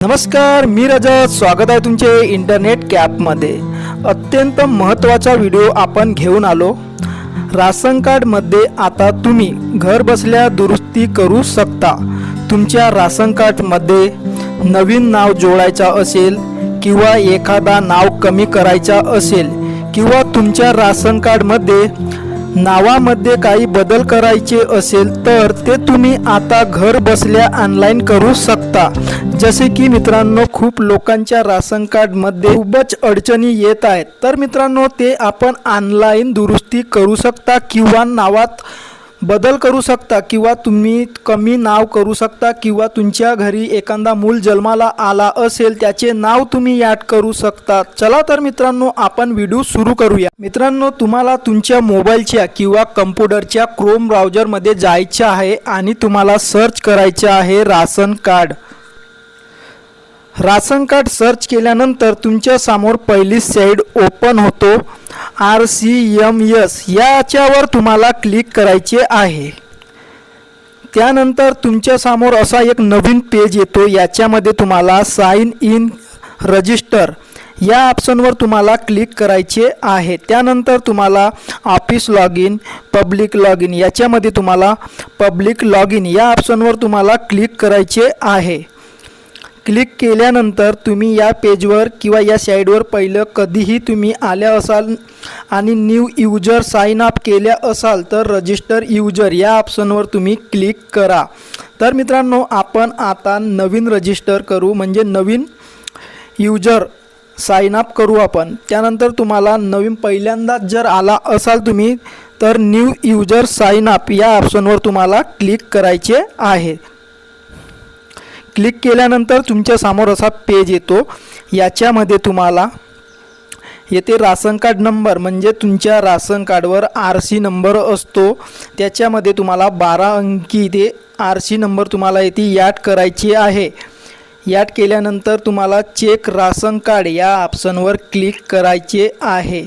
नमस्कार मी रजत. स्वागत आहे तुमचे इंटरनेट कॅपमध्ये अत्यंत महत्त्वाचा व्हिडिओ आपण घेऊन आलो. राशन कार्डमध्ये आता तुम्ही घर बसल्या दुरुस्ती करू शकता. तुमच्या राशन कार्डमध्ये नवीन नाव जोडायचा असेल किंवा एखादा नाव कमी करायचा असेल किंवा तुमच्या राशन कार्डमध्ये नावामध्ये काही बदल करायचे असेल तर ते तुम्ही आता घर बसल्या ऑनलाईन करू शकता. जसे की मित्रांनो खूप लोकांच्या राशन कार्डमध्ये खूपच अडचणी येत आहेत. तर मित्रांनो ते आपण ऑनलाईन दुरुस्ती करू शकता किंवा नावात बदल करू शकता किंवा तुम्ही कमी नाव करू शकता किंवा तुमच्या घरी एखादा मूल जन्माला आला असेल त्याचे नाव तुम्ही ॲड करू शकता. चला तर मित्रांनो आपण व्हिडिओ सुरू करूया. मित्रांनो तुम्हाला तुमच्या मोबाईलच्या किंवा कम्प्युटरच्या क्रोम ब्राउजरमध्ये जायचं आहे आणि तुम्हाला सर्च करायचं आहे ration card. Ration card search केल्यानंतर तुमच्यासमोर पहिली साईड ओपन होतो आर सी एम एस. याच्यावर तुम्हाला क्लिक करायचे आहे. त्यानंतर तुमच्यासमोर असा एक नवीन पेज येतो याच्यामध्ये तुम्हाला साइन इन रजिस्टर या ऑप्शनवर तुम्हाला क्लिक करायचे आहे. त्यानंतर तुम्हाला office log in public log in याच्यामध्ये तुम्हाला पब्लिक लॉग इन या ऑप्शनवर तुम्हाला क्लिक करायचे आहे. क्लिक केल्यानंतर तुम्ही या पेजवर किंवा या साईडवर पहिलं कधीही तुम्ही आल्या असाल आणि न्यू युजर साइन अप केल्या असाल तर रजिस्टर यूजर या ऑप्शनवर तुम्ही क्लिक करा. तर मित्रांनो आपण आता नवीन रजिस्टर करू म्हणजे नवीन यूजर साइन अप करू आपण. त्यानंतर तुम्हाला नवीन पहिल्यांदाच जर आला असाल तुम्ही तर न्यू युजर साइन अप या ऑप्शनवर तुम्हाला क्लिक करायचे आहे. क्लिक केल्यानंतर तुमच्यासमोर असा पेज येतो. याच्यामध्ये तुम्हाला येथे राशन कार्ड नंबर म्हणजे तुमच्या राशन कार्डवर आर सी नंबर असतो. त्याच्यामध्ये तुम्हाला बारा अंकी ते आर सी नंबर तुम्हाला येथे याट करायची आहे. याट केल्यानंतर तुम्हाला चेक राशन कार्ड या ऑप्शनवर क्लिक करायचे आहे.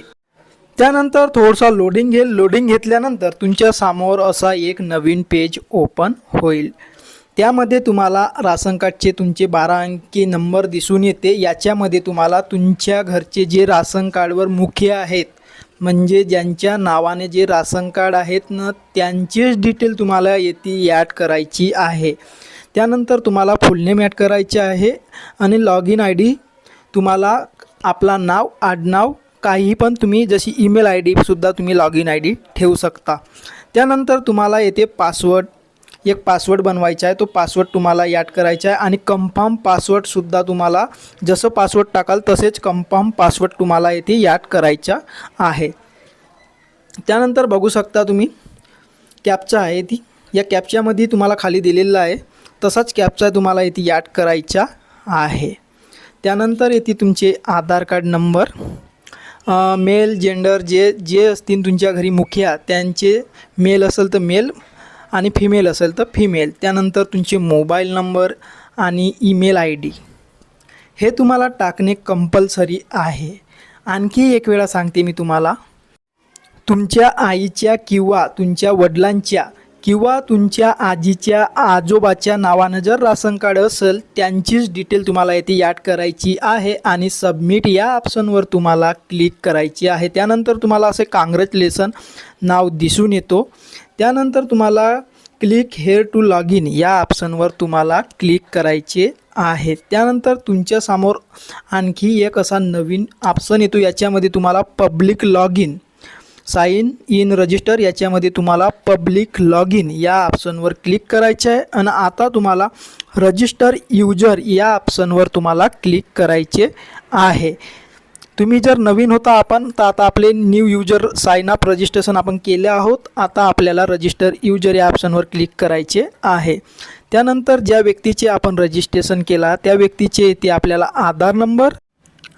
त्यानंतर थोडंसं लोडिंग घेईल. लोडिंग घेतल्यानंतर तुमच्यासमोर असा एक नवीन पेज ओपन होईल. त्यामध्ये तुम्हाला राशन कार्डचे तुमचे बारा अंकी नंबर दिसून येते. याच्यामध्ये तुम्हाला तुमच्या घरचे जे राशन कार्डवर मुख्य आहेत म्हणजे ज्यांच्या नावाने जे राशन कार्ड आहेत ना त्यांचेच डिटेल तुम्हाला येते ॲड करायची आहे. त्यानंतर तुम्हाला फुलनेम ॲड करायचे आहे आणि लॉग इन आय डी तुम्हाला आपला नाव आडनाव काही पण तुम्ही जशी ईमेल आय डीसुद्धा तुम्ही लॉग इन आय डी ठेवू शकता. त्यानंतर तुम्हाला येथे पासवर्ड एक पासवर्ड बनवायचा आहे तो पासवर्ड तुम्हाला याद करायचा आहे आणि कन्फर्म पासवर्डसुद्धा तुम्हाला जसं पासवर्ड टाकाल तसेच कन्फर्म पासवर्ड तुम्हाला येथे याद करायचा आहे. त्यानंतर बघू शकता तुम्ही कॅपचा आहे ती. या कॅपच्यामध्ये तुम्हाला खाली दिलेला आहे तसाच कॅपचा तुम्हाला येथे याद करायचा आहे. त्यानंतर येथे तुमचे Aadhaar card number male gender जे जे असतील तुमच्या घरी मुखिया त्यांचे मेल असेल तर मेल आणि फिमेल असेल तर फिमेल त्यानंतर तुमचे मोबाईल नंबर आणि ईमेल आय डी हे तुम्हाला टाकणे कंपल्सरी आहे. आणखी एक वेळा सांगते मी तुम्हाला. तुमच्या आईच्या किंवा तुमच्या वडिलांच्या किंवा तुमच्या आजीच्या आजोबाच्या नावानं जर राशन कार्ड असेल त्यांचीच डिटेल तुम्हाला येथे याद करायची आहे आणि सबमिट या ऑप्शनवर तुम्हाला क्लिक करायची आहे. त्यानंतर तुम्हाला असे काँग्रॅच्युलेसन नाव दिसून येतो. त्यानंतर तुम्हाला click here to log in या ऑप्शनवर तुम्हाला क्लिक करायचे आहे. त्यानंतर तुमच्यासमोर आणखी एक असा नवीन ऑप्शन येतो. याच्यामध्ये तुम्हाला public log in sign in register याच्यामध्ये तुम्हाला पब्लिक लॉग इन या ऑप्शनवर क्लिक करायचं आहे. आणि आता तुम्हाला रजिस्टर युजर या ऑप्शनवर तुम्हाला क्लिक करायचे आहे. तुम्ही जर नवीन होता आपण तर आता आपले new user sign up registration आपण केले आहोत. आता आपल्याला रजिस्टर यूजर या ऑप्शनवर क्लिक करायचे आहे. त्यानंतर ज्या व्यक्तीचे आपण रजिस्ट्रेशन केला त्या व्यक्तीचे ते आपल्याला आधार नंबर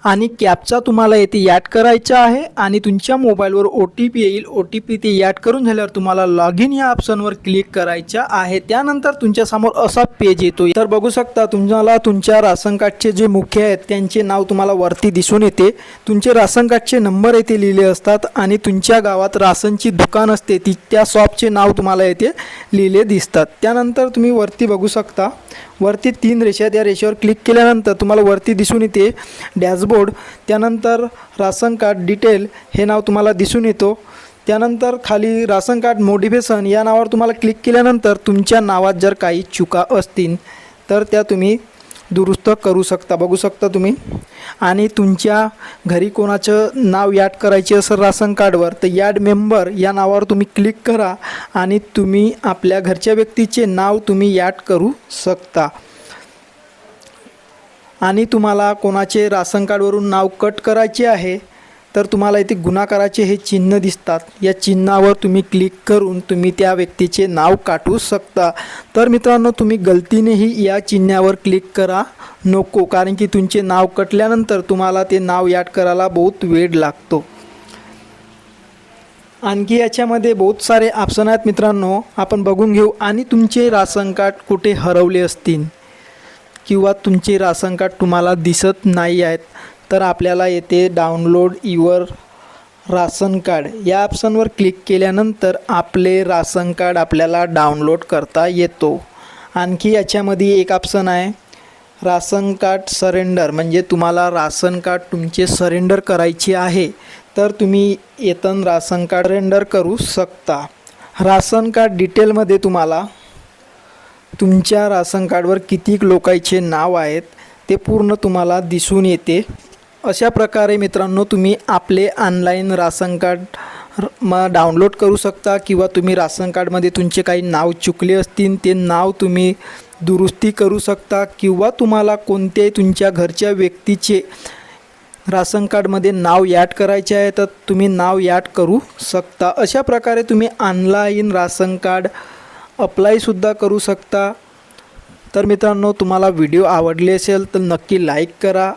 आणि कॅपचा तुम्हाला येथे याद करायचा आहे आणि तुमच्या मोबाईलवर ओ टी पी येईल. ओ टी पी ते याद करून झाल्यावर तुम्हाला लॉग इन या ऑप्शनवर क्लिक करायचा आहे. त्यानंतर तुमच्यासमोर असा पेज येतो तर बघू शकता तुम्हाला तुमच्या राशन कार्डचे जे मुख्य आहेत त्यांचे नाव तुम्हाला वरती दिसून येते. तुमचे राशन कार्डचे नंबर येथे लिहिले असतात आणि तुमच्या गावात राशनची दुकान असते ती त्या शॉपचे नाव तुम्हाला येथे लिहिले दिसतात. त्यानंतर तुम्ही वरती बघू शकता वरती तीन रेषा आहेत. या रेषेवर क्लिक केल्यानंतर तुम्हाला वरती दिसून येते डॅशबोर्ड त्यानंतर राशन कार्ड डिटेल हे नाव तुम्हाला दिसून येतो. त्यानंतर खाली राशन कार्ड मोटिवेशन या नावावर तुम्हाला क्लिक केल्यानंतर तुमच्या नावात जर काही चुका असतील तर त्या तुम्ही दुरुस्त करू शकता. बघू शकता तुम्ही. आणि तुमच्या घरी कोणाचं नाव याड करायचे असेल राशन कार्डवर तर याड मेंबर या नावावर तुम्ही क्लिक करा आणि तुम्ही आपल्या घरच्या व्यक्तीचे नाव तुम्ही याड करू शकता. आणि तुम्हाला कोणाचे राशन कार्डवरून नाव कट करायचे आहे तर तुम्हाला इथे गुन्हाकाराचे हे चिन्ह दिसतात. या चिन्हावर तुम्ही क्लिक करून तुम्ही त्या व्यक्तीचे नाव काटू शकता. तर मित्रांनो तुम्ही गलतीनेही या चिन्हावर क्लिक करा. नको कारण की तुमचे नाव कटल्यानंतर तुम्हाला ते नाव याद करायला बहुत वेळ लागतो. आणखी याच्यामध्ये बहुत सारे ऑप्शन आहेत मित्रांनो. आपण बघून घेऊ. आणि तुमचे राशन कार्ड कुठे हरवले असतील? किंवा तुमचे राशन कार्ड तुम्हाला दिसत नाही आहेत. तर आपल्याला येथे डाउनलोड युअर राशन कार्ड या ऑप्शनवर क्लिक केल्यानंतर आपले राशन कार्ड आपल्याला डाउनलोड करता येतो. आणखी याच्यामध्ये एक ऑप्शन आहे. राशन कार्ड सरेंडर म्हणजे तुम्हाला राशन कार्ड तुमचे सरेंडर करायचे आहे तर तुम्ही येतन राशन कार्ड सरेंडर करू शकता. राशन कार्ड डिटेलमध्ये तुम्हाला तुमच्या राशन कार्डवर किती लोकांचे नाव आहेत ते पूर्ण तुम्हाला दिसून येते. अशा प्रकारे मित्रांनो तुम्ही आपले ऑनलाईन राशन कार्ड मग डाउनलोड करू शकता किंवा तुम्ही राशन कार्डमध्ये तुमचे काही नाव चुकले असतील ते नाव तुम्ही दुरुस्ती करू शकता किंवा तुम्हाला कोणत्याही तुमच्या घरच्या व्यक्तीचे राशन कार्डमध्ये नाव याड करायचे आहे तर तुम्ही नाव याड करू शकता. अशा प्रकारे तुम्ही ऑनलाईन राशन कार्ड अप्लायसुद्धा करू शकता. तर मित्रांनो तुम्हाला व्हिडिओ आवडले असेल तर नक्की लाईक करा.